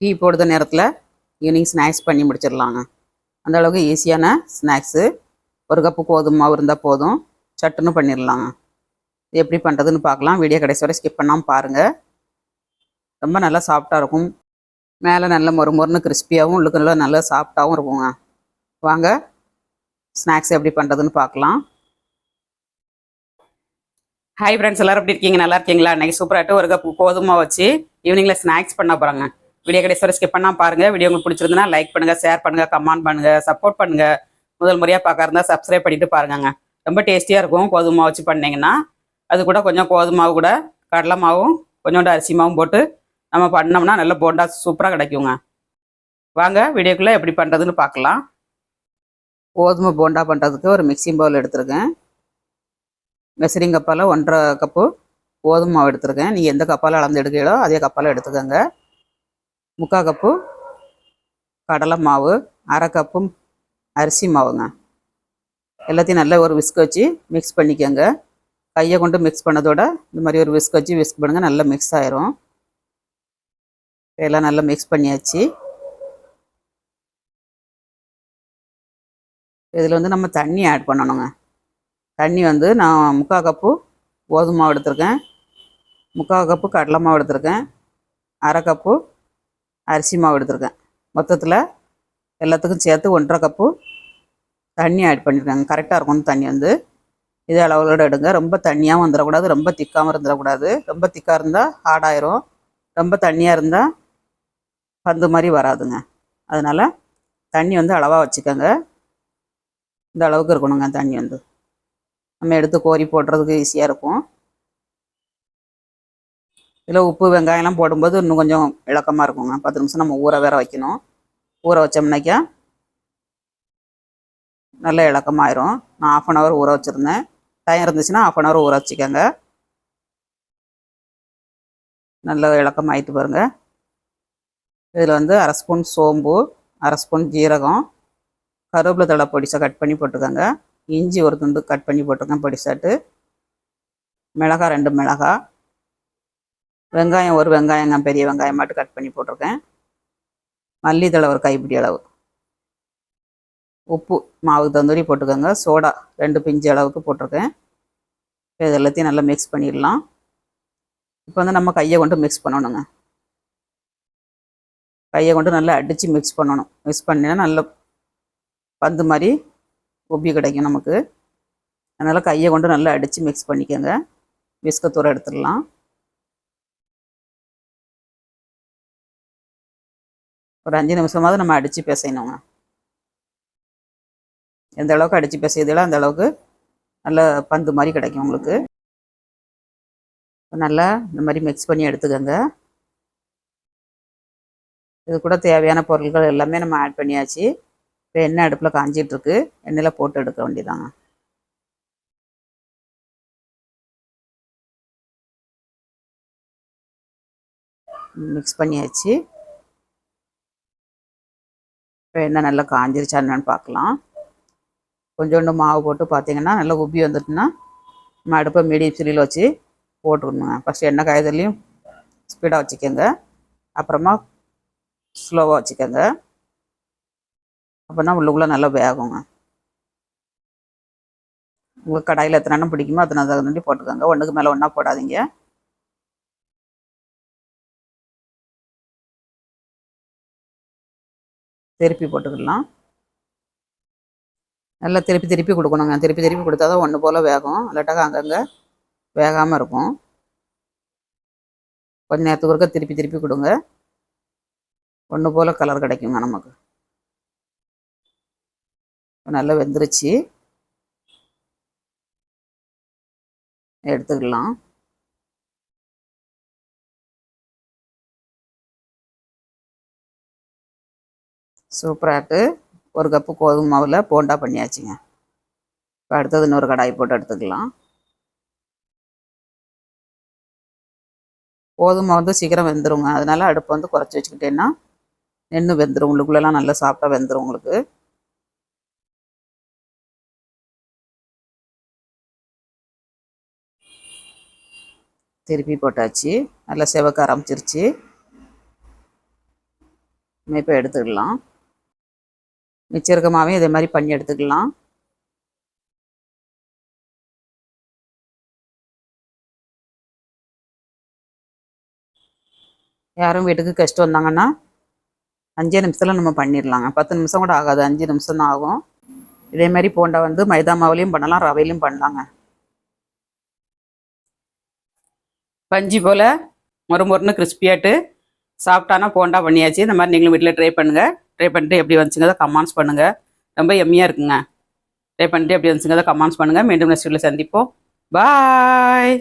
Tea போடுற நேரத்தில் evening snacks பண்ணி முடிச்சிடலாங்க. அந்த அளவுக்கு ஈஸியான ஸ்நாக்ஸு ஒரு கப்பு கோதுமை மாவு இருந்தால் போதும். சட்டுன்னு பண்ணிடலாங்க. இது எப்படி பண்ணுறதுன்னு பார்க்கலாம். வீடியோ கடைசி வரை ஸ்கிப் பண்ணாமல் பாருங்கள் ரொம்ப நல்லா சாஃப்டாக இருக்கும். மேலே நல்ல மொறு மொறுன்னு கிறிஸ்பியாகவும் உள்ளுக்கு நல்லா நல்லா சாஃப்டாகவும் இருக்குங்க. வாங்க. ஸ்நாக்ஸ் எப்படி பண்ணுறதுன்னு பார்க்கலாம். ஹாய் ஃப்ரெண்ட்ஸ் எல்லோரும் எப்படி இருக்கீங்க? நல்லா இருக்கீங்களா? இன்றைக்கி சூப்பராகிட்டு ஒரு கப் கோதுமை வச்சு ஈவினிங்கில் ஸ்நாக்ஸ் பண்ண போகிறாங்க வீடியோ கடைசி வரை ஸ்கிப் பண்ணால் பாருங்கள் வீடியோ உங்களுக்கு பிடிச்சிருந்தனா லைக் பண்ணுங்கள் ஷேர் பண்ணுங்கள் கமெண்ட் பண்ணுங்கள் சப்போர்ட் பண்ணுங்கள் முதல் முறையாக பார்க்க இருந்தால் சப்ஸ்கிரைப் பண்ணிட்டு பாருங்கங்க. ரொம்ப டேஸ்டியாக இருக்கும். கோதுமை மாவு வச்சு பண்ணீங்கன்னா அது கூட கொஞ்சம் கோதுமை மாவு கூட கடலை மாவும் கொஞ்சோண்டு அரிசி மாவும் போட்டு நம்ம பண்ணோம்னா நல்ல போண்டா சூப்பராக கிடைக்குங்க. வாங்க வீடியோக்குள்ளே எப்படி பண்ணுறதுன்னு பார்க்கலாம். கோதுமை போண்டா பண்ணுறதுக்கு ஒரு மிக்சிங் பவுல் எடுத்திருக்கேன். மெசரிங் கப்பால் ஒன்றரை கப்பு கோதுமை மாவு எடுத்திருக்கேன். நீங்கள் எந்த கப்பால் அளந்து எடுக்கிறீங்களோ அதே கப்பால் எடுத்துக்கோங்க. முக்கால் கப்பு கடலை மாவு அரை கப்பு அரிசி மாவுங்க. எல்லாத்தையும் நல்லா ஒரு விஸ்க் வச்சு மிக்ஸ் பண்ணிக்கோங்க. கையை கொண்டு மிக்ஸ் பண்ணதோட இந்த மாதிரி ஒரு விஸ்க் வச்சு விஸ்க் பண்ணுங்கள் நல்லா மிக்ஸ் ஆயிரும். எல்லாம் நல்லா மிக்ஸ் பண்ணியாச்சு. இதில் வந்து நம்ம தண்ணி ஆட் பண்ணணுங்க. தண்ணி வந்து நான் முக்கால் கப்பு கோதுமை மாவு எடுத்திருக்கேன். முக்கால் கப்பு கடலை மாவு எடுத்திருக்கேன். அரை கப்பு அரிசி மாவு எடுத்திருக்கேன். மொத்தத்தில் எல்லாத்துக்கும் சேர்த்து ஒன்றரை கப்பு தண்ணி ஆட் பண்ணியிருக்காங்க கரெக்டாக இருக்கும் தண்ணி வந்து. இதே அளவுகளோட எடுங்க. ரொம்ப தண்ணியாகவும் வந்துடக்கூடாது ரொம்ப திக்காகவும் இருந்துடக்கூடாது ரொம்ப திக்காக இருந்தால் ஹார்டாயிரும் ரொம்ப தண்ணியாக இருந்தால் பந்து மாதிரி வராதுங்க. அதனால் தண்ணி வந்து அளவாக வச்சுக்கோங்க. இந்த அளவுக்கு இருக்கணுங்க தண்ணி வந்து. நம்ம எடுத்து கோரி போடுறதுக்கு ஈஸியாக இருக்கும். இதில் உப்பு வெங்காயம்லாம் போடும்போது இன்னும் கொஞ்சம் இலக்கமாக இருக்குங்க. பத்து நிமிஷம் நம்ம ஊற வேற வைக்கணும். ஊற வச்சோம்னாக்கா நல்ல இலக்கமாயிரும். நான் ஆஃப் அன் ஹவர் ஊற வச்சுருந்தேன். டைம் இருந்துச்சுன்னா ஆஃப் அன் ஹவர் ஊற வச்சுக்கோங்க. நல்ல இலக்கமாயிட்டு பாருங்க. இதில் வந்து அரை ஸ்பூன் சோம்பு அரை ஸ்பூன் ஜீரகம் கருவேப்பிலை தழை பொடிசை கட் பண்ணி போட்டுக்கோங்க. இஞ்சி ஒரு துண்டு கட் பண்ணி போட்டுருக்கேன் பொடிசாட்டு. மிளகாய் ரெண்டு மிளகாய். வெங்காயம் ஒரு வெங்காயம் வெங்காயங்க பெரிய வெங்காயம் மட்டும் கட் பண்ணி போட்டிருக்கேன். மல்லித்தலை ஒரு கைப்பிடி அளவு. உப்பு மாவுக்கு தந்தூரி போட்டுக்கோங்க. சோடா ரெண்டு பிஞ்சு அளவுக்கு போட்டிருக்கேன். இது எல்லாத்தையும் நல்லா மிக்ஸ் பண்ணிடலாம். இப்போ வந்து நம்ம கையை கொண்டு மிக்ஸ் பண்ணணுங்க. கையை கொண்டு நல்லா அடித்து மிக்ஸ் பண்ணணும். மிக்ஸ் பண்ணினா நல்ல பந்து மாதிரி உப்பி கிடைக்கும் நமக்கு. அதனால் கையை கொண்டு நல்லா அடித்து மிக்ஸ் பண்ணிக்கோங்க. விஸ்கத்தூரை எடுத்துடலாம். ஒரு அஞ்சு நிமிஷமாவது நம்ம அடித்து பிசையணுங்க எந்த அளவுக்கு அடித்து பிசையுதோ அந்த அளவுக்கு நல்ல பந்து மாதிரி கிடைக்கும் உங்களுக்கு. நல்லா இந்த மாதிரி மிக்ஸ் பண்ணி எடுத்துக்கோங்க. இது கூட தேவையான பொருட்கள் எல்லாமே நம்ம ஆட் பண்ணியாச்சு. இப்போ எண்ணெய் அடுப்பில் காஞ்சிட்ருக்கு எண்ணெயில் போட்டு எடுக்க வேண்டியதாங்க மிக்ஸ் பண்ணியாச்சு. இப்போ என்ன நல்லா காஞ்சிருச்சா என்னன்னு பார்க்கலாம். கொஞ்சோண்டு மாவு போட்டு பார்த்தீங்கன்னா நல்லா உப்பி வந்துட்டுன்னா நம்ம அடுப்பை மீடியம் சிலியில் வச்சு போட்டுக்கணுங்க ஃபஸ்ட்டு எண்ணெய் காய்தலையும் ஸ்பீடாக வச்சுக்கோங்க. அப்புறமா ஸ்லோவாக வச்சுக்கோங்க. அப்போ தான் உள்ளுக்குள்ளே நல்லா வேகுங்க. உங்களுக்கு கடாயில் எத்தனை எண்ணெய் பிடிக்குமோ அத்தனை தகுந்த போட்டுக்கோங்க. ஒன்றுக்கு மேலே ஒன்றா போடாதீங்க. திருப்பி போட்டுக்கலாம். நல்லா திருப்பி திருப்பி கொடுக்கணுங்க. திருப்பி திருப்பி கொடுத்தா தான் ஒன்று போல் வேகும். இல்லாட்டாக்கா அங்கங்கே வேகாமல் இருக்கும். கொஞ்ச நேரத்துக்கு ஒருக்க திருப்பி திருப்பி கொடுங்க. ஒன்று போல் கலர் கிடைக்குங்க நமக்கு. நல்லா வெந்துருச்சு. எடுத்துக்கலாம். சூப்பராகிட்டு ஒரு கப்பு கோதுமை மாவில் போண்டா பண்ணியாச்சுங்க. இப்போ அடுத்தது இன்னொரு கடாய் போட்டு எடுத்துக்கலாம். கோதுமை வந்து சீக்கிரம் வெந்துருங்க. அதனால் அடுப்பு வந்து குறைச்சி வச்சுக்கிட்டேன்னா நின்று வெந்துடும் உள்ளுக்குள்ளெல்லாம் நல்லா சாப்பிட்டா வெந்துடும் உங்களுக்கு. திருப்பி போட்டாச்சு. நல்லா செவக்க ஆரம்பிச்சிருச்சு. நம்ம இப்போ எடுத்துக்கலாம். மிச்சம் இதே மாதிரி பண்ணி எடுத்துக்கலாம். யாரும் வீட்டுக்கு கஷ்டம் வந்தாங்கன்னா அஞ்சே நிமிஷத்தில் நம்ம பண்ணிடலாங்க. பத்து நிமிஷம் கூட ஆகாது. அஞ்சு நிமிஷம் தான் ஆகும். இதே மாதிரி போண்டா வந்து மைதா மாவுலையும் பண்ணலாம் ரவையிலையும் பண்ணலாங்க. பஞ்சு போல் மொறு மொறுன்னு கிறிஸ்பியாட்டு சாப்பிட்டானா போண்டா பண்ணியாச்சு. இந்த மாதிரி நீங்களும் வீட்டில் ட்ரை பண்ணுங்கள் ட்ரை பண்ணிட்டு எப்படி வந்துச்சுங்க கமெண்ட்ஸ் பண்ணுங்கள் ரொம்ப எம்மியாக இருக்குங்க. ட்ரை பண்ணிட்டு எப்படி வந்துச்சுங்க கமெண்ட்ஸ் பண்ணுங்கள் மீண்டும் நெக்ஸ்ட் வீட்டில் சந்திப்போம். பாய்